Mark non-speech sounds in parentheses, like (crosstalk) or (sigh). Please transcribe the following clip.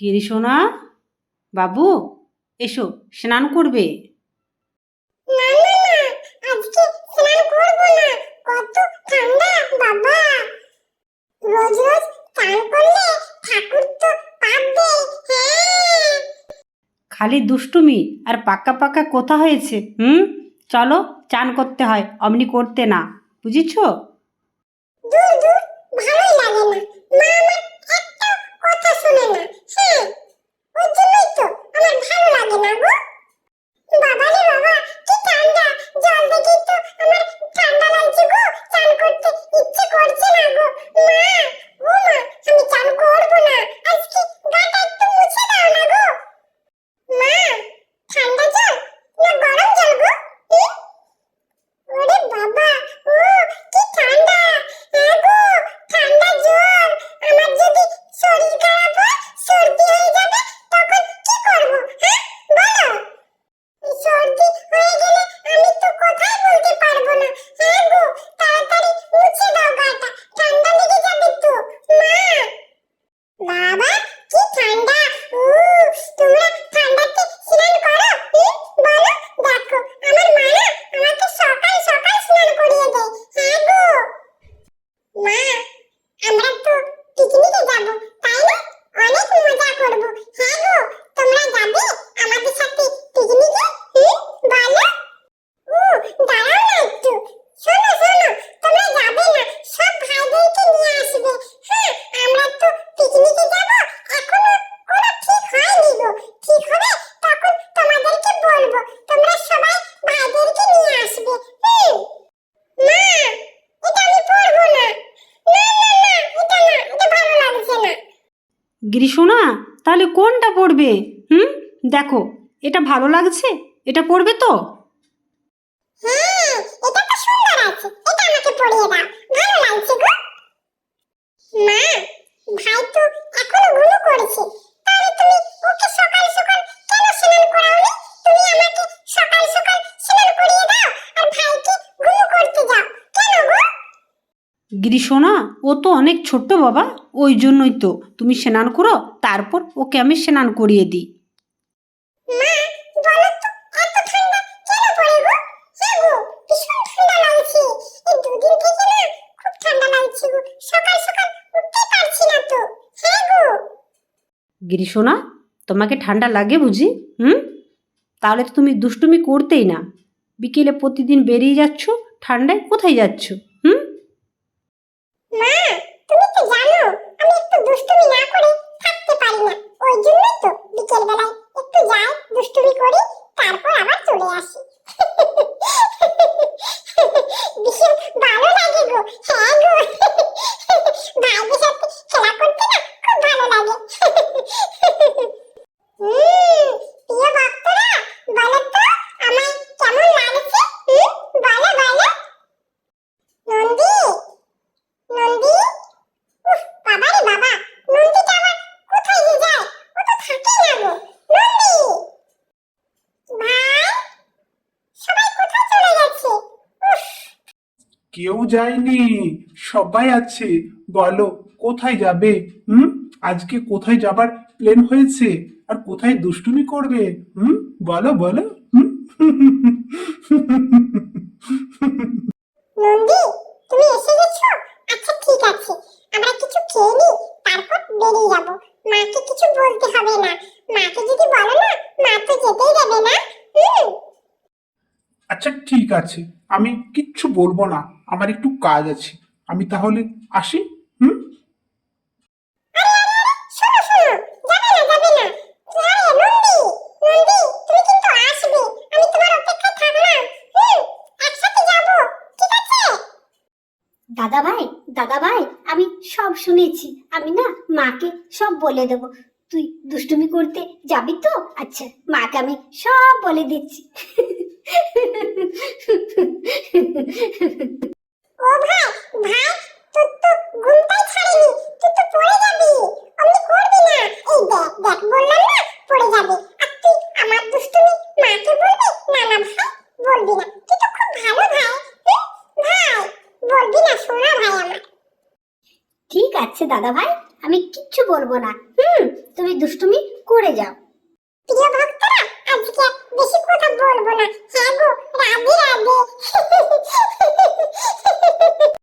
কি রে সোনা? বাবু এসো স্নান করবে? হ্যাঁ। খালি দুষ্টুমি আর পাকা পাকা কথা হয়েছে হুম? চলো চান করতে হয় অমনি করতে না। বুঝেছ? দূর দূর ভালোই লাগে না। মা আমার একটা কথা শুনে না হ্যাঁ ওই জন্যই তো আমার ভালো লাগে না গো বাবা রে বাবা কি ঠান্ডা জল দেখেই তো আমার ঠান্ডা লাগছে গো চান করতে ইচ্ছে করছে না গো মা ও মা আমি চান করব না আজকে গাটা একটু মুছে দাও না গো মা ঠান্ডা জল না গরম জল গো হুম? ওরে বাবা ও কি ঠান্ডা হ্যাঁ গো ঠান্ডা জল আমার যদি শরীর খারাপ হয় সর্দি হয়ে যাবে তখন কি করব হ্যাঁ বলো এই সর্দি হয়ে গেলে আমি তো কথাই বলতে পারব না হ্যাঁ গো তাড়াতাড়ি মুছে দাও গাটা ঠান্ডা লেগে যাবে তো মা বাবা কি ঠান্ডা ও তোমরা ঠান্ডাতে স্নান করো হুম? বলো দেখো আমার মা না আমাকে সকাল সকাল স্নান করিয়ে দেয় হ্যাঁ গো মা আমরা তো পিকনিকে যাব তাই না অনেক মজা করব হ্যাঁ গো তোমরা যাবে আমাদের সাথে পিকনিকে হুম বলো ও দাঁড়াও না একটু শোনো শোনো তোমরা যাবে না সব ভাইদেরকে নিয়ে আসবে হ্যাঁ আমরা তো পিকনিকে যাব এখনও কোনো ঠিক হয়নি গো ঠিক হবে তখন তোমাদেরকে বলব তোমরা সবাই ভাইদেরকে নিয়ে আসবে হুম মা এটা আমি পড়ব না না না না এটা না এটা ভালো লাগছে না গিরিশোনা তাহলে কোনটা পড়বে? হুম? দেখো এটা ভালো লাগছে এটা পড়বে তো হ্যাঁ এটা তো সুন্দর আছে এটা আমাকে পড়িয়ে দাও ভালো লাগছে গো মা ভাই তো এখনও ঘুমো করেছে তাহলে তুমি ওকে সকাল সকাল কেন স্নান করাওনি তুমি আমাকে সকাল সকাল স্নান করিয়ে দাও আর ভাইকে ঘুমো করতে যাও কেন গো গিরিশোনা ও তো অনেক ছোট্ট বাবা ওই জন্যই তো। তুমি স্নান করো তারপর ওকে আমি স্নান করিয়ে দিই। মা বলো তো এত ঠান্ডা কেন পড়ে গো? গো ভীষণ ঠান্ডা লাগছে। এই দুদিন থেকে না খুব ঠান্ডা লাগছে গো। সকাল সকাল উঠতে পারছি না তো। গো। গিরিশোনা তোমাকে ঠান্ডা লাগে বুঝি? হুম? তাহলে তো তুমি দুষ্টুমি করতেই না। বিকেলে প্রতিদিন বেরিয়ে যাচ্ছ ঠান্ডায় কোথায় যাচ্ছ হুম মা তুমি তো জানো আমি একটু দুষ্টুমি না করে থাকতে পারি না ওই জন্যই তো বিকেল বেলায় একটু যাই দুষ্টুমি করি তারপর আবার চলে আসি ভীষণ ভালো লাগে গো হ্যাঁ গো ভাইদের সাথে খেলা করতে না খুব ভালো লাগে। কেউ যায়নি। সবাই আছে। বলো কোথায় যাবে? হুম? আজকে কোথায় যাবার প্ল্যান হয়েছে? আর কোথায় দুষ্টুমি করবে? হুম? বলো বলো। নন্দী তুমি এসে গেছো? আচ্ছা ঠিক আছে। আমরা কিছু খেয়ে নিই তারপর বেরিয়ে যাব। মাকে কিছু বলতে হবে না। মাকে যদি বলো না মা তো যেতেই দেবে না। আচ্ছা ঠিক আছে। আমি কিচ্ছু বলব না। আমার একটু কাজ আছে। আমি তাহলে আসি হুম শোনো শোনো যাবে না যাবে না আরে নন্দী নন্দী তুমি কিন্তু আসবে আমি তোমার অপেক্ষায় থাকলাম হুম একসাথে যাব ঠিক আছে দাদা ভাই দাদা ভাই আমি সব শুনেছি। আমি না মাকে সব বলে দেব। তুই দুষ্টুমি করতে যাবি তো? আচ্ছা মাকে আমি সব বলে দিচ্ছি। ও ভাই ভাই, তোর তো যাচ্ছে দাদা ভাই আমি কিচ্ছু বলব না। হুম, তুমি দুষ্টুমি করে যাও। প্রিয় ভক্তরা, আজকে বেশি কথা বলব না। হ্যাঁ গো (laughs)